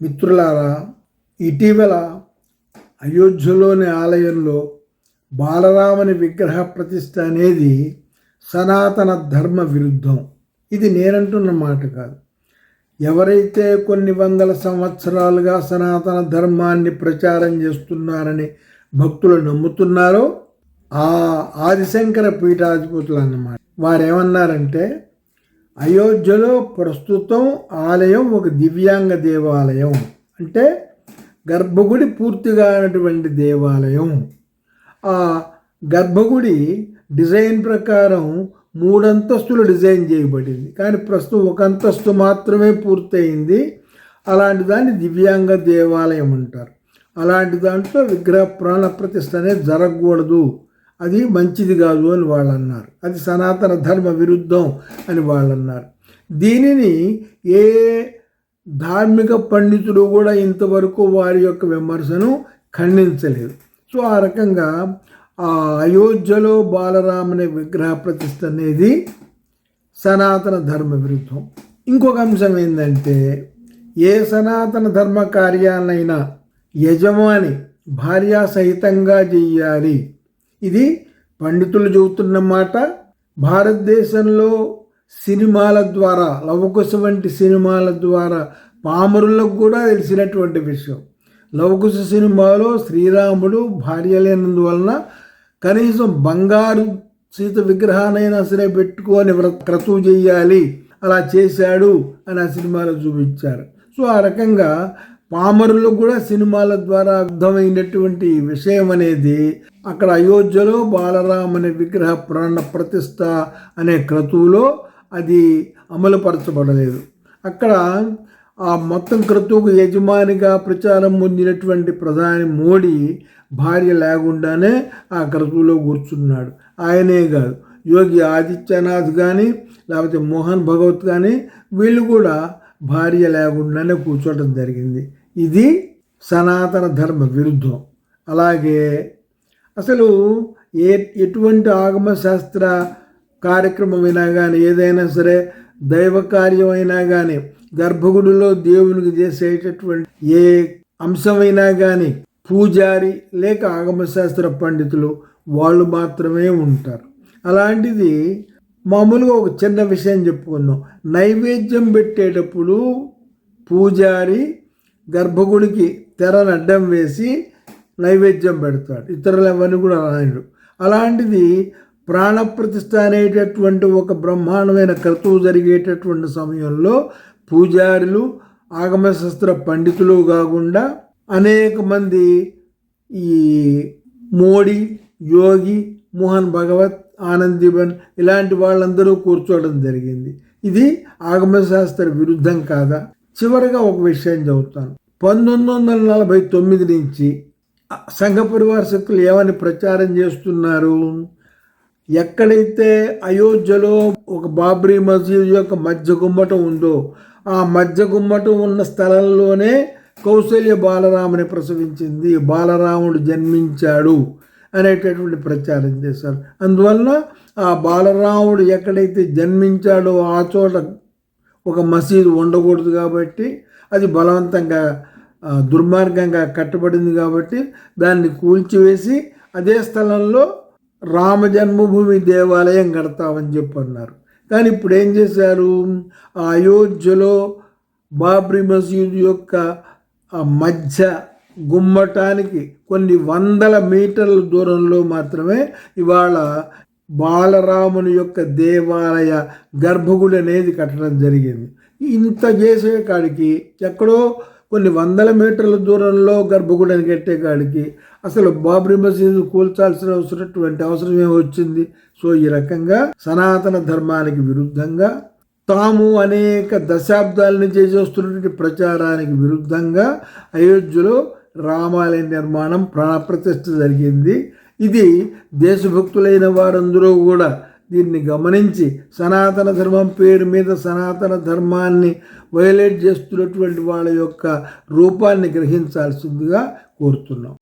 మిత్రులారా ఇటీవల అయోధ్యలోని ఆలయంలో బాలరాముని విగ్రహ ప్రతిష్ట అనేది సనాతన ధర్మ విరుద్ధం. ఇది నేనంటున్న మాట కాదు. ఎవరైతే కొన్ని వందల సంవత్సరాలుగా సనాతన ధర్మాన్ని ప్రచారం చేస్తున్నారని భక్తులు నమ్ముతున్నారో ఆ ఆదిశంకర పీఠాధిపతులు అన్నమాట. వారేమన్నారంటే అయోధ్యలో ప్రస్తుతం ఆలయం ఒక దివ్యాంగ దేవాలయం. అంటే గర్భగుడి పూర్తిగా అయినటువంటి దేవాలయం. ఆ గర్భగుడి డిజైన్ ప్రకారం మూడంతస్తులు డిజైన్ చేయబడింది. కానీ ప్రస్తుతం ఒక అంతస్తు మాత్రమే పూర్తయింది. అలాంటి దాన్ని దివ్యాంగ దేవాలయం అంటారు. అలాంటి దాంట్లో విగ్రహ ప్రాణ ప్రతిష్ట అనేది జరగకూడదు. అది మంచిది కాదు అని వాళ్ళు అన్నారు అది సనాతన ధర్మ విరుద్ధం అని వాళ్ళు అన్నారు దీనిని ఏ ధార్మిక పండితుడు కూడా ఇంతవరకు వారి యొక్క విమర్శను ఖండించలేదు. సో ఆ రకంగా ఆ అయోధ్యలో బాలరాముని విగ్రహ ప్రతిష్ట అనేది సనాతన ధర్మ విరుద్ధం. ఇంకొక అంశం ఏంటంటే ఏ సనాతన ధర్మ కార్యాలైనా యజమాని భార్యా సహితంగా చెయ్యాలి ఇది పండితులు చెబుతున్న మాట. భారతదేశంలో సినిమాల ద్వారా లవకుశ వంటి సినిమాల ద్వారా పామరులకు కూడా తెలిసినటువంటి విషయం. లవకుశ సినిమాలో శ్రీరాముడు భార్య లేనందువలన కనీసం బంగారు సీత విగ్రహానైనా సరే పెట్టుకొని వ్రత క్రతువు చేయాలి అలా చేశాడు అని ఆ సినిమాలో చూపించారు. సో ఆ రకంగా పామరులకు కూడా సినిమాల ద్వారా అర్థమైనటువంటి విషయం అనేది అక్కడ అయోధ్యలో బాలరాముని విగ్రహ ప్రాణ ప్రతిష్ట అనే క్రతువులో అది అమలుపరచబడలేదు. అక్కడ ఆ మొత్తం క్రతువుకు యజమానిగా ప్రచారం పొందినటువంటి ప్రధాని మోడీ భార్య లేకుండానే ఆ క్రతువులో కూర్చున్నాడు. ఆయనే కాదు యోగి ఆదిత్యనాథ్ కానీ లేకపోతే మోహన్ భగవత్ కానీ వీళ్ళు కూడా భార్య లేకుండానే కూర్చోవడం జరిగింది. ఇది సనాతన ధర్మ విరుద్ధం. అలాగే అసలు ఏ ఎటువంటి ఆగమ శాస్త్ర కార్యక్రమమైనా కానీ ఏదైనా సరే దైవ కార్యం అయినా కానీ గర్భగుడిలో దేవునికి చేసేటటువంటి ఏ అంశమైనా కానీ పూజారి లేక ఆగమశాస్త్ర పండితులు వాళ్ళు మాత్రమే ఉంటారు. అలాంటిది మామూలుగా ఒక చిన్న విషయం చెప్పుకుందాం. నైవేద్యం పెట్టేటప్పుడు పూజారి గర్భగుడికి తెరను అడ్డం వేసి నైవేద్యం పెడతాడు. ఇతరులు ఎవరిని కూడా రాయడు అలాంటిది ప్రాణప్రతిష్ఠ అనేటటువంటి ఒక బ్రహ్మాండమైన క్రతువు జరిగేటటువంటి సమయంలో పూజారులు ఆగమశాస్త్ర పండితులు కాకుండా అనేక మంది ఈ మోడీ యోగి మోహన్ భగవత్ ఆనందీబన్ ఇలాంటి వాళ్ళందరూ కూర్చోవడం జరిగింది. ఇది ఆగమశాస్త్ర విరుద్ధం కాదా? చివరిగా ఒక విషయం చెబుతాను. పంతొమ్మిది వందల నలభై తొమ్మిది నుంచి సంఘ పరివార శక్తులు ఏమని ప్రచారం చేస్తున్నారు? ఎక్కడైతే అయోధ్యలో ఒక బాబ్రీ మసీద్ యొక్క మధ్య గుమ్మటం ఉందో ఆ మధ్య గుమ్మటం ఉన్న స్థలంలోనే కౌశల్య బాలరాముని ప్రసవించింది. బాలరాముడు జన్మించాడు అనేటటువంటి ప్రచారం చేశారు. అందువల్ల ఆ బాలరాముడు ఎక్కడైతే జన్మించాడో ఆ చోట ఒక మసీదు ఉండకూడదు కాబట్టి అది బలవంతంగా దుర్మార్గంగా కట్టబడింది కాబట్టి దాన్ని కూల్చివేసి అదే స్థలంలో రామ జన్మభూమి దేవాలయం కడతామని చెప్పి అన్నారు కానీ ఇప్పుడు ఏం చేశారు? ఆ అయోధ్యలో బాబ్రీ మసీద్ యొక్క మధ్య గుమ్మటానికి కొన్ని వందల మీటర్ల దూరంలో మాత్రమే ఇవాళ బాలరాముని యొక్క దేవాలయ గర్భగుడి అనేది కట్టడం జరిగింది. ఇంత చేసే కాడికి ఎక్కడో కొన్ని వందల మీటర్ల దూరంలో గర్భగుడిని కట్టే కాడికి అసలు బాబ్రీ మసీదు కూల్చాల్సిన అవసరటువంటి అవసరం ఏమొచ్చింది సో ఈ రకంగా సనాతన ధర్మానికి విరుద్ధంగా తాము అనేక దశాబ్దాల నుంచి చేస్తున్నటువంటి ప్రచారానికి విరుద్ధంగా అయోధ్యలో రామాలయ నిర్మాణం ప్రాణప్రతిష్ఠ జరిగింది. ఇది దేశభక్తులైన వారందరూ కూడా దీన్ని గమనించి సనాతన ధర్మం పేరు మీద సనాతన ధర్మాన్ని వైలేట్ చేస్తున్నటువంటి వాళ్ళ యొక్క రూపాన్ని గ్రహించాల్సిందిగా కోరుతున్నాం.